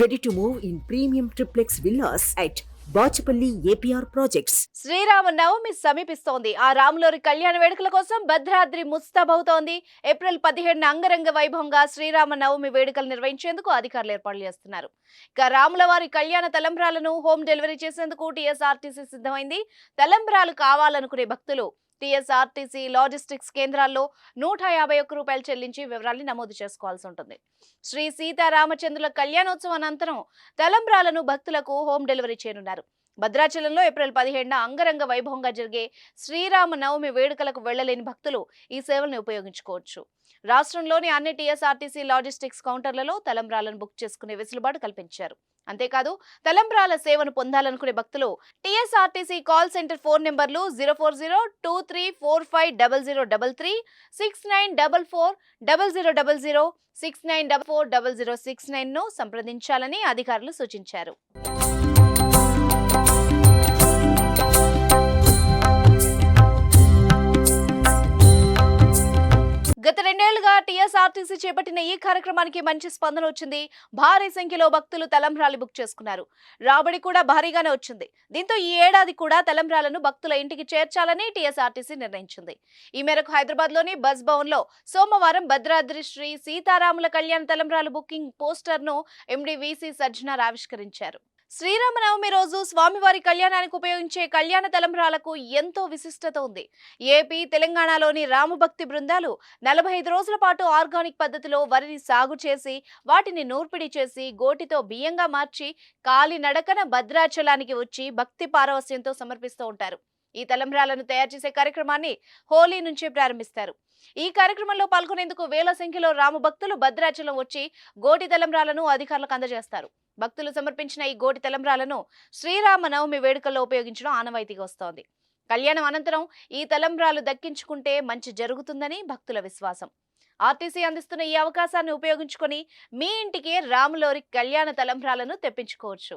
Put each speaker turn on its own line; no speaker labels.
Ready to move in premium triplex villas at Bachupally APR projects
Srirama Navami సమీపిస్తోంది. ఆ రాములోరి కళ్యాణ వేడుకల కోసం భద్రాద్రి ముస్తాబవుతోంది ఏప్రిల్ పదిహేడున అంగరంగ వైభవంగా శ్రీరామ నవమి వేడుకలు నిర్వహించేందుకు అధికారులు ఏర్పాట్లు చేస్తున్నారు. ఇక రాముల వారి కళ్యాణ తలంబ్రాలను హోమ్ డెలివరీ చేసేందుకు టీఎస్ఆర్టీసీ సిద్ధమైంది. తలంబ్రాలు కావాలనుకునే భక్తులు టీఎస్ఆర్టీసీ లాజిస్టిక్స్ కేంద్రాల్లో నూట యాభై ఒక్క రూపాయలు చెల్లించి వివరాల్ని నమోదు చేసుకోవాల్సి ఉంటుంది. శ్రీ సీతారామచంద్రుల కళ్యాణోత్సవం అనంతరం తలంబ్రాలను భక్తులకు హోమ్ డెలివరీ చేయనున్నారు. భద్రాచలంలో ఏప్రిల్ పదిహేడున అంగరంగ వైభవంగా జరిగే శ్రీరామ నవమి వేడుకలకు వెళ్ళలేని భక్తులు ఈ సేవలను ఉపయోగించుకోవచ్చు. రాష్ట్రంలోని అన్ని టీఎస్ఆర్టీసీ లాజిస్టిక్స్ కౌంటర్లలో తలంబ్రాలను బుక్ చేసుకునే వెసులుబాటు కల్పించారు. అంతేకాదు తలంబ్రాల సేవను పొందాలనుకునే భక్తులు TSRTC call centre phone numbers zero four zero two three four five double zero double three six nine double four double zero double zero six nine double four double zero six నైన్ను సంప్రదించాలని అధికారులు సూచించారు. TSRTC చేపట్టిన ఈ కార్యక్రమానికి మంచి స్పందన వచ్చింది. భారీ సంఖ్యలో భక్తులు తలంబ్రాలు బుక్ చేసుకున్నారు. రాబడి కూడా భారీగానే వచ్చింది. దీంతో ఈ ఏడాది కూడా తలంబ్రాలను భక్తుల ఇంటికి చేర్చాలని టీఎస్ఆర్టీసీ నిర్ణయించింది. ఈ మేరకు హైదరాబాద్లోని బస్ భవన్లో సోమవారం భద్రాద్రి శ్రీ సీతారాముల కళ్యాణ తలంబ్రాలు బుకింగ్ పోస్టర్ను ఎండి విసి సజ్జనార్ ఆవిష్కరించారు. శ్రీరామనవమి రోజు స్వామివారి కళ్యాణానికి ఉపయోగించే కళ్యాణ తలంబ్రాలకు ఎంతో విశిష్టత ఉంది. ఏపీ తెలంగాణలోని రామభక్తి బృందాలు నలభై ఐదు రోజుల పాటు ఆర్గానిక్ పద్ధతిలో వరిని సాగు చేసి వాటిని నూర్పిడి చేసి గోటితో బియ్యంగా మార్చి కాలినడకన భద్రాచలానికి వచ్చి భక్తి పారవస్యంతో సమర్పిస్తూ ఉంటారు. ఈ తలంబ్రాలను తయారు చేసే కార్యక్రమాన్ని హోలీ నుంచే ప్రారంభిస్తారు. ఈ కార్యక్రమంలో పాల్గొనేందుకు వేల సంఖ్యలో రామభక్తులు భద్రాచలం వచ్చి గోటి తలంబ్రాలను అధికారులకు అందజేస్తారు. భక్తులు సమర్పించిన ఈ గోటి తలంబ్రాలను శ్రీరామ నవమి వేడుకల్లో ఉపయోగించడం ఆనవాయితీగా వస్తోంది. కళ్యాణం అనంతరం ఈ తలంబ్రాలు దక్కించుకుంటే మంచి జరుగుతుందని భక్తుల విశ్వాసం. ఆర్టీసీ అందిస్తున్న ఈ అవకాశాన్ని ఉపయోగించుకొని మీ ఇంటికి రాములోరి కళ్యాణ తలంబ్రాలను తెప్పించుకోవచ్చు.